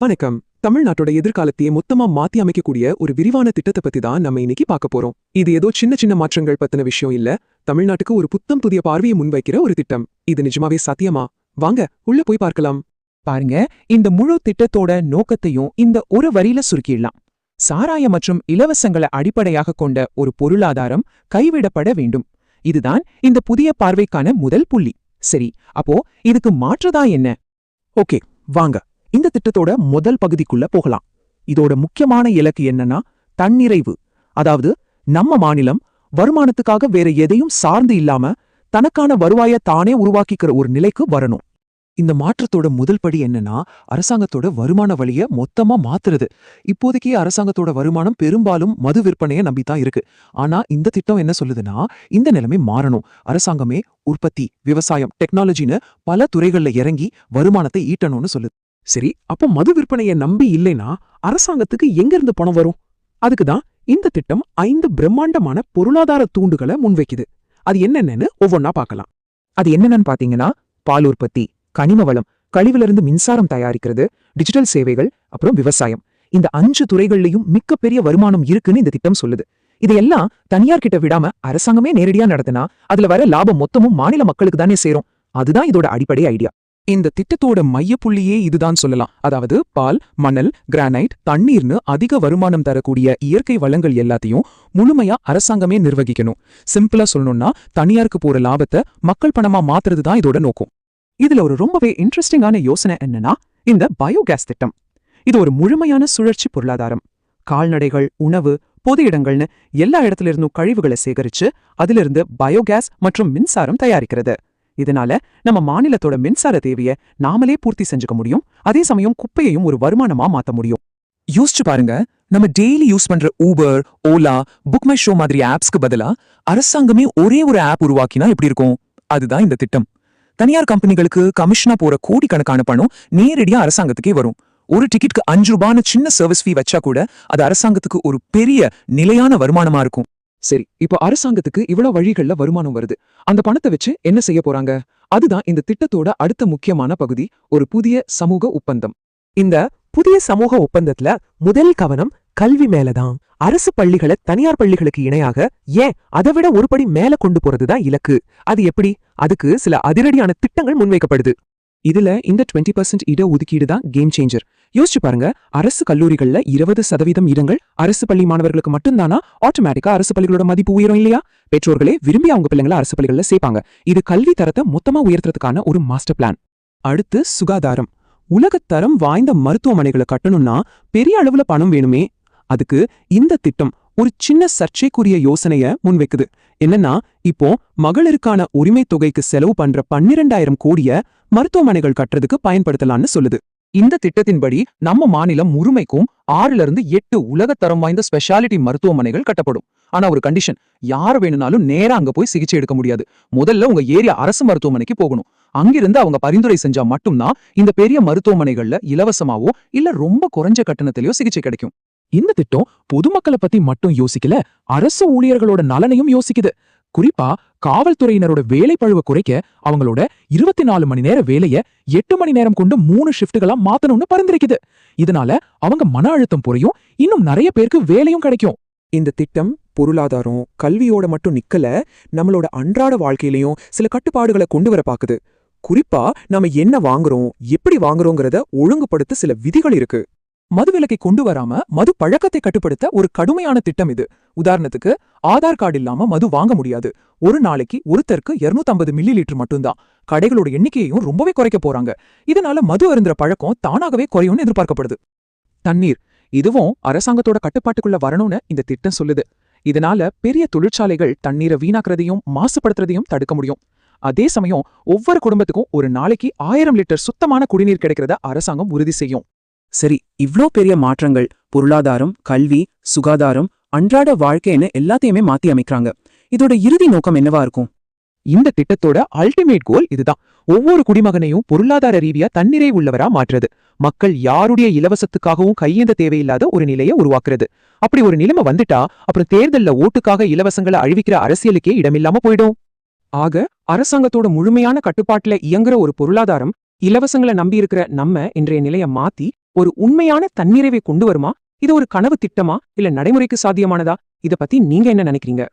வணக்கம். தமிழ்நாட்டோட எதிர்காலத்தையே மொத்தமா மாத்தி அமைக்கக்கூடிய ஒரு விரிவான திட்டத்தை பத்தி தான் நம்ம இன்னைக்கு பார்க்க போறோம். இது ஏதோ சின்ன சின்ன மாற்றங்கள் பத்தின விஷயம் இல்ல. தமிழ்நாட்டுக்கு ஒரு புத்தம் புதிய பார்வையை முன்வைக்கிற ஒரு திட்டம். இது நிஜமாவே சாத்தியமா? வாங்க உள்ள போய் பார்க்கலாம். பாருங்க இந்த முழு திட்டத்தோட நோக்கத்தையும் இந்த ஒரு வரியில சுருக்கிடலாம். சாராய மற்றும் இலவசங்களை அடிப்படையாக கொண்ட ஒரு பொருளாதாரம் கைவிடப்பட வேண்டும். இதுதான் இந்த புதிய பார்வைக்கான முதல் புள்ளி. சரி அப்போ இதுக்கு மாற்றுதா என்ன? ஓகே வாங்க. இந்த திட்டத்தோட முதல் பகுதிக்குள்ள போகலாம். இதோட முக்கியமான இலக்கு என்னன்னா தன்னிறைவு. அதாவது நம்ம மாநிலம் வருமானத்துக்காக வேற எதையும் சார்ந்து இல்லாம தனக்கான வருவாய தானே உருவாக்கிக்கிற ஒரு நிலைக்கு வரணும். இந்த மாற்றத்தோட முதல் படி என்னன்னா அரசாங்கத்தோட வருமான வழிய மொத்தமா மாத்துறது. இப்போதைக்கு அரசாங்கத்தோட வருமானம் பெரும்பாலும் மது விற்பனையை நம்பித்தான் இருக்கு. ஆனா இந்த திட்டம் என்ன சொல்லுதுன்னா இந்த நிலைமை மாறணும். அரசாங்கமே உற்பத்தி விவசாயம் டெக்னாலஜின்னு பல துறைகள்ல இறங்கி வருமானத்தை ஈட்டணும்னு சொல்லுது. சரி அப்போ மது விற்பனையை நம்பி இல்லைனா அரசாங்கத்துக்கு எங்க இருந்து பணம் வரும்? அதுக்கு தான் இந்த திட்டம் ஐந்து பிரம்மாண்டமான பொருளாதார தூண்டுகளை முன்வைக்குது. அது என்னென்னு ஒவ்வொன்னா பார்க்கலாம். அது என்னென்னு பாத்தீங்கன்னா பால் உற்பத்தி கனிம வளம் கழிவிலிருந்து மின்சாரம் தயாரிக்கிறது டிஜிட்டல் சேவைகள் அப்புறம் விவசாயம். இந்த அஞ்சு துறைகள்லயும் மிகப்பெரிய வருமானம் இருக்குன்னு இந்த திட்டம் சொல்லுது. இதையெல்லாம் தனியார் கிட்ட விடாம அரசாங்கமே நேரடியா நடத்தினா அதுல வர லாபம் மொத்தமும் மாநில மக்களுக்கு தானே சேரும். அதுதான் இதோட அடிப்படை ஐடியா. இந்த திட்டத்தோட மையப்புள்ளியே இதுதான் சொல்லலாம். அதாவது பால் மணல் கிரானைட் தண்ணீர்னு அதிக வருமானம் தரக்கூடிய இயற்கை வளங்கள் எல்லாத்தையும் முழுமையா அரசாங்கமே நிர்வகிக்கணும். சிம்பிளா சொல்லணும்னா தனியாருக்கு போற லாபத்தை மக்கள் பணமா மாத்துறது தான் இதோட நோக்கம். இதுல ஒரு ரொம்பவே இன்ட்ரெஸ்டிங்கான யோசனை என்னன்னா இந்த பயோகேஸ் திட்டம். இது ஒரு முழுமையான சுழற்சி பொருளாதாரம். கால்நடைகள் உணவு பொது இடங்கள்னு எல்லா இடத்துல இருந்தும் கழிவுகளை சேகரிச்சு அதிலிருந்து பயோகேஸ் மற்றும் மின்சாரம் தயாரிக்கிறது. இதனால நம்ம மாநிலத்தோட மின்சார தேவைய நாமளே பூர்த்தி செஞ்சுக்க முடியும். அதே சமயம் குப்பையையும் ஒரு வருமானமா மாத்த முடியும். யோசிச்சு பாருங்க. நம்ம டெய்லி யூஸ் பண்ற Uber Ola book my show மாதிரி ஆப்ஸ்க்கு பதிலா அரசாங்கமே ஒரே ஒரு ஆப் உருவாக்கினா எப்படி இருக்கும்? அதுதான் இந்த திட்டம். தனியார் கம்பெனிகளுக்கு கமிஷனா போற கோடிக்கணக்கான பணம் நேரடியா அரசாங்கத்துக்கே வரும். ஒரு டிக்கெட்க்கு அஞ்சு ரூபான்னு சின்ன சர்வீஸ் ஃபீ வச்சா கூட அது அரசாங்கத்துக்கு ஒரு பெரிய நிலையான வருமானமா இருக்கும். சரி இப்ப அரசாங்கத்துக்கு இவ்வளவு வழிகள்ல வருமானம் வருது. அந்த பணத்தை வச்சு என்ன செய்ய போறாங்க? அதுதான் இந்த திட்டத்தோட அடுத்த முக்கியமான பகுதி ஒரு புதிய சமூக ஒப்பந்தம். இந்த புதிய சமூக ஒப்பந்தத்துல முதல் கவனம் கல்வி மேலதான் அரசு பள்ளிகளை தனியார் பள்ளிகளுக்கு இணையாக ஏன் அதை விட ஒரு படி மேல கொண்டு போறதுதான் இலக்கு. அது எப்படி? அதுக்கு சில அதிரடியான திட்டங்கள் முன்வைக்கப்படுது. இதுல இந்த 20% பர்சன்ட் இட ஒதுக்கீடு தான் கேம் சேஞ்சர். யோசிச்சு பாருங்க அரசு கல்லூரிகள்ல இருபது சதவீதம் இடங்கள் அரசு பள்ளி மாணவர்களுக்கு மட்டும்தானா? ஆட்டோமேட்டிக்கா அரசு பள்ளிகளோட மதிப்பு உயரும் இல்லையா? பெற்றோர்களே விரும்பி அவங்க பிள்ளைங்களை அரசு பள்ளிகளில் சேர்ப்பாங்க இது கல்வி தரத்தை மொத்தமா உயர்த்துறதுக்கான ஒரு மாஸ்டர் பிளான் அடுத்து சுகாதாரம். உலகத்தரம் வாய்ந்த மருத்துவமனைகளை கட்டணும்னா பெரிய அளவுல பணம் வேணுமே. அதுக்கு இந்த திட்டம் ஒரு சின்ன சர்ச்சைக்குரிய யோசனைய முன்வைக்குது. என்னன்னா இப்போ மகளிருக்கான உரிமை தொகைக்கு செலவு பண்ற பன்னிரெண்டாயிரம் கோடிய மருத்துவமனைகள் கட்டுறதுக்கு பயன்படுத்தலாம்னு சொல்லுது. இந்த திட்டத்தின்படி நம்ம மாநிலம் முழுமைக்கும் ஆறுல இருந்து எட்டு உலகத்தரம் வாய்ந்த ஸ்பெஷாலிட்டி மருத்துவமனைகள் கட்டப்படும். ஆனா ஒரு கண்டிஷன் யார் வேணும்னாலும் நேரா அங்க போய் சிகிச்சை எடுக்க முடியாது. முதல்ல உங்க ஏரியா அரசு மருத்துவமனைக்கு போகணும். அங்கிருந்து அவங்க பரிந்துரை செஞ்சா மட்டும்தான் இந்த பெரிய மருத்துவமனைகள்ல இலவசமாவோ இல்ல ரொம்ப குறைஞ்ச கட்டணத்திலயோ சிகிச்சை கிடைக்கும். இந்த திட்டம் பொதுமக்களை பத்தி மட்டும் யோசிக்கல அரசு ஊழியர்களோட நலனையும் யோசிக்குது. குறிப்பா காவல்துறையினரோட வேலை பழுவ குறைக்க அவங்களோட இருபத்தி நாலு மணி நேர வேலைய எட்டு மணி நேரம் கொண்டு மூணு ஷிஃப்ட்டுகளா மாத்தணும்னு பரிந்துரைக்குது. இதனால அவங்க மன அழுத்தம் புரியும் இன்னும் நிறைய பேருக்கு வேலையும் கிடைக்கும். இந்த திட்டம் பொருளாதாரம் கல்வியோட மட்டும் நிக்கல நம்மளோட அன்றாட வாழ்க்கையிலயும் சில கட்டுப்பாடுகளை கொண்டு வர பாக்குது. குறிப்பா நாம என்ன வாங்குறோம் எப்படி வாங்குறோங்கிறத ஒழுங்குபடுத்த சில விதிகள் இருக்கு. மதுவிலக்கை கொண்டு வராம மது பழக்கத்தை கட்டுப்படுத்த ஒரு கடுமையான திட்டம் இது. உதாரணத்துக்கு ஆதார் கார்டு இல்லாம மது வாங்க முடியாது. ஒரு நாளைக்கு ஒருத்தருக்கு 250 மில்லி லிட்டர் மட்டும்தான். கடைகளோட எண்ணிக்கையையும் ரொம்பவே குறைக்க போறாங்க. இதனால மது அருந்துற பழக்கம் தானாகவே குறையும்னு எதிர்பார்க்கப்படுது. தண்ணீர். இதுவும் அரசாங்கத்தோட கட்டுப்பாட்டுக்குள்ள வரணும்னு இந்த திட்டம் சொல்லுது. இதனால பெரிய தொழிற்சாலைகள் தண்ணீரை வீணாக்குறதையும் மாசுபடுத்துறதையும் தடுக்க முடியும். அதே சமயம் ஒவ்வொரு குடும்பத்துக்கும் ஒரு நாளைக்கு ஆயிரம் லிட்டர் சுத்தமான குடிநீர் கிடைக்கிறத அரசாங்கம் உறுதி செய்யும். சரி இவ்ளோ பெரிய மாற்றங்கள் பொருளாதாரம் கல்வி சுகாதாரம் அன்றாட வாழ்க்கைன்னு எல்லாத்தையுமே மாத்தி அமைக்கிறாங்க. இதோட இறுதி நோக்கம் என்னவா இருக்கும்? இந்த திட்டத்தோட அல்டிமேட் கோல் இதுதான். ஒவ்வொரு குடிமகனையும் பொருளாதார ரீதியா தன்னிறை உள்ளவரா மாற்றுறது. மக்கள் யாருடைய இலவசத்துக்காகவும் கையேந்த தேவையில்லாத ஒரு நிலையை உருவாக்குறது. அப்படி ஒரு நிலைமை வந்துட்டா அப்புறம் தேர்தல்ல ஓட்டுக்காக இலவசங்களை அழிவிக்கிற அரசியலுக்கே இடமில்லாம போயிடும். ஆக அரசாங்கத்தோட முழுமையான கட்டுப்பாட்டுல இயங்குற ஒரு பொருளாதாரம் இலவசங்களை நம்பியிருக்கிற நம்ம இன்றைய நிலையை மாத்தி ஒரு உண்மையான தன்னிறைவை கொண்டு வருமா? இது ஒரு கனவு திட்டமா? இல்ல நடைமுறைக்கு சாத்தியமானதா? இத பத்தி நீங்க என்ன நினைக்கிறீங்க?